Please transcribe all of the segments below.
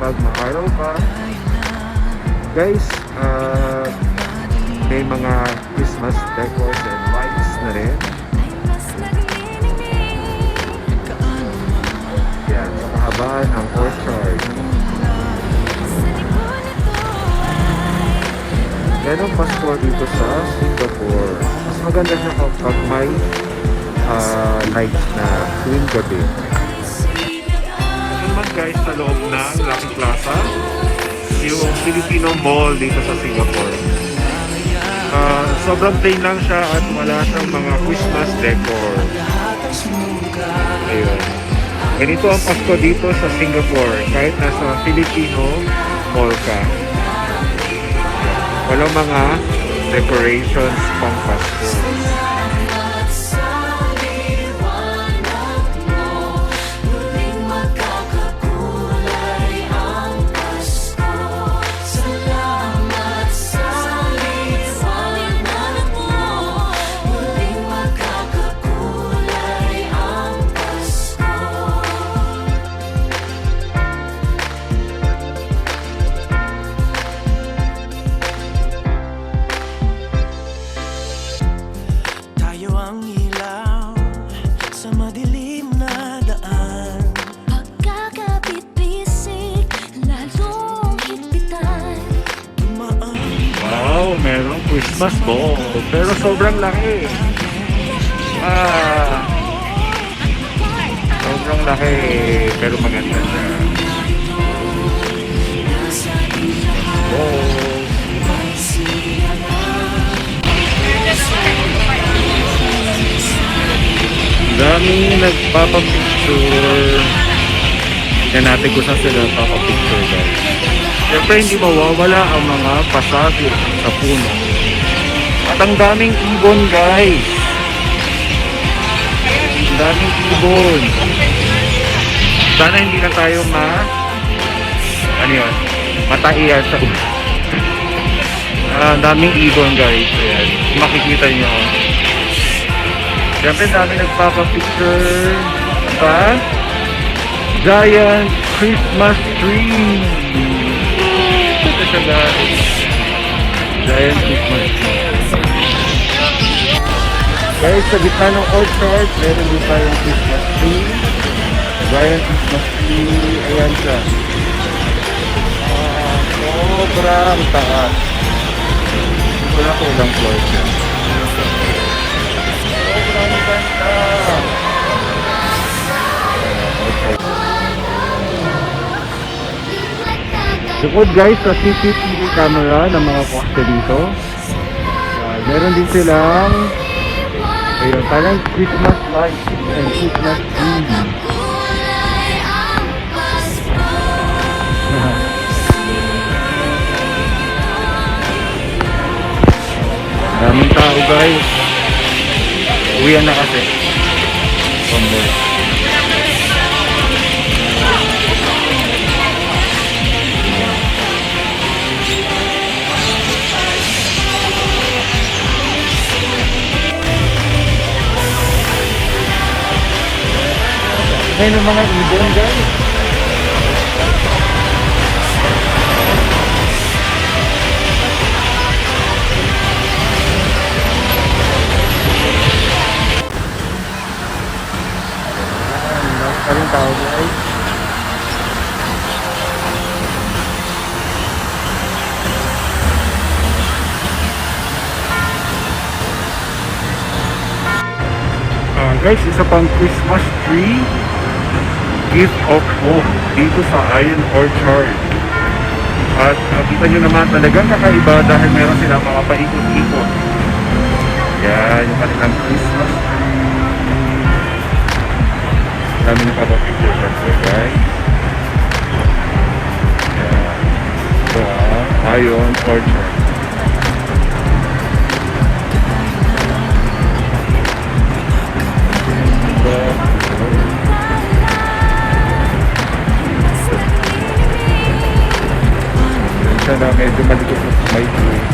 Europa. Guys, uh, may mga Christmas decors and lights na rin. Yan, sa kahabaan ang orchard. Yan ang Pasko dito sa Singapore. Mas maganda siya kapag may uh, lights na tuwing gabi. Guys sa loob ng Lucky Plaza, yung Filipino Mall dito sa Singapore. Ah, sobrang plain lang siya at wala siyang mga Christmas decor. Ayun. Ganito ang Pasko dito sa Singapore kahit nasa Filipino Mall ka. Walang mga decorations pang Pasko. Christmas ball. Pero sobrang laki. Ah, sobrang laki. Pero maganda siya. Wow. Daming nagpapapicture. Yan natin kung saan sila papapicture guys. Siyempre hindi mawawala ang mga pasagi sa puno. At ang daming ibon guys. Ang daming ibon. Sana hindi na tayo ma... Ano yun? Mataiyan sa. Ah, ang daming ibon guys. Ayan. Makikita nyo. Siyempre dami nagpapapicture. Pa? Giant Christmas tree. Ito siya guys. Giant Christmas. Guys, sa gitna ng orchard, meron din tayong Christmas tree. Giant Christmas tree. Ayan siya. Ah, sobrang taas. Hindi ko ilang floor siya. Sobrang ganda. Bukod guys sa CCTV camera ng mga poste dito, uh, meron din silang ayun, parang Christmas lights and Christmas tree. Daming tao guys. Uwian na kasi. One May mga ibon guys. Pa rin tao guys. Ah, guys, isa pang Christmas tree gift of hope dito sa Iron Orchard. At nakita nyo naman talagang kakaiba dahil meron silang mga paikot-ikot. Yan, yung kanilang Christmas tree. Dami na papapicture syempre guys. Yan. Ah, Iron Orchard. Ito. Na medyo malikot na may view. Merry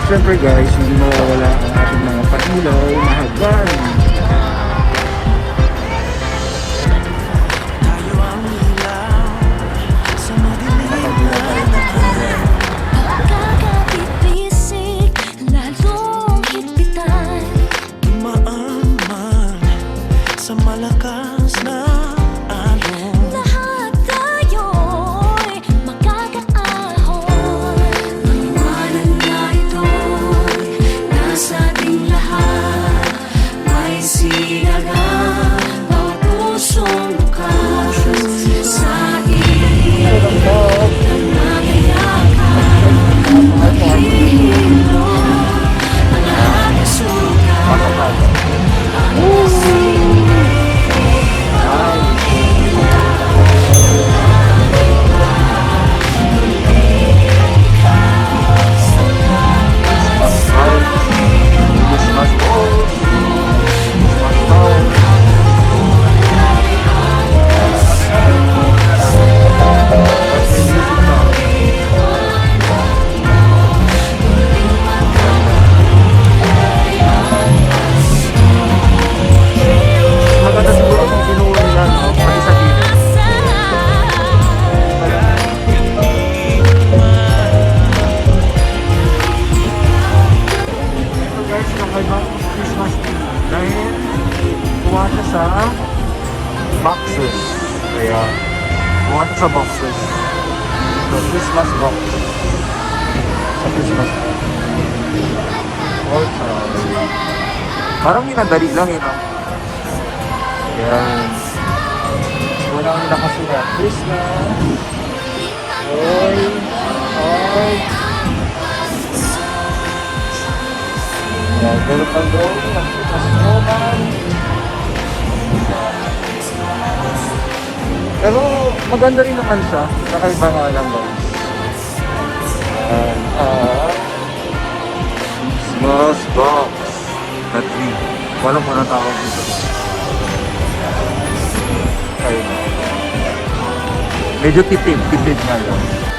At syempre guys, hindi mawawala ang ating mga patilaw na hagdan. May sinagang sa boxes. So, Christmas box. Sa Christmas box. Oh, sorry. Parang minadali lang yun, no? Yan. Wala nila kasi na Christmas. Oy. Oy. Yan, ganun pang doon. Nakita sa snowman. Pero maganda rin naman siya. Kakaiba nga lang guys. Yan. Ah. Christmas box. Na tree. Walang mo na tawag dito. Ayun. Medyo tipid. Tipid nga lang.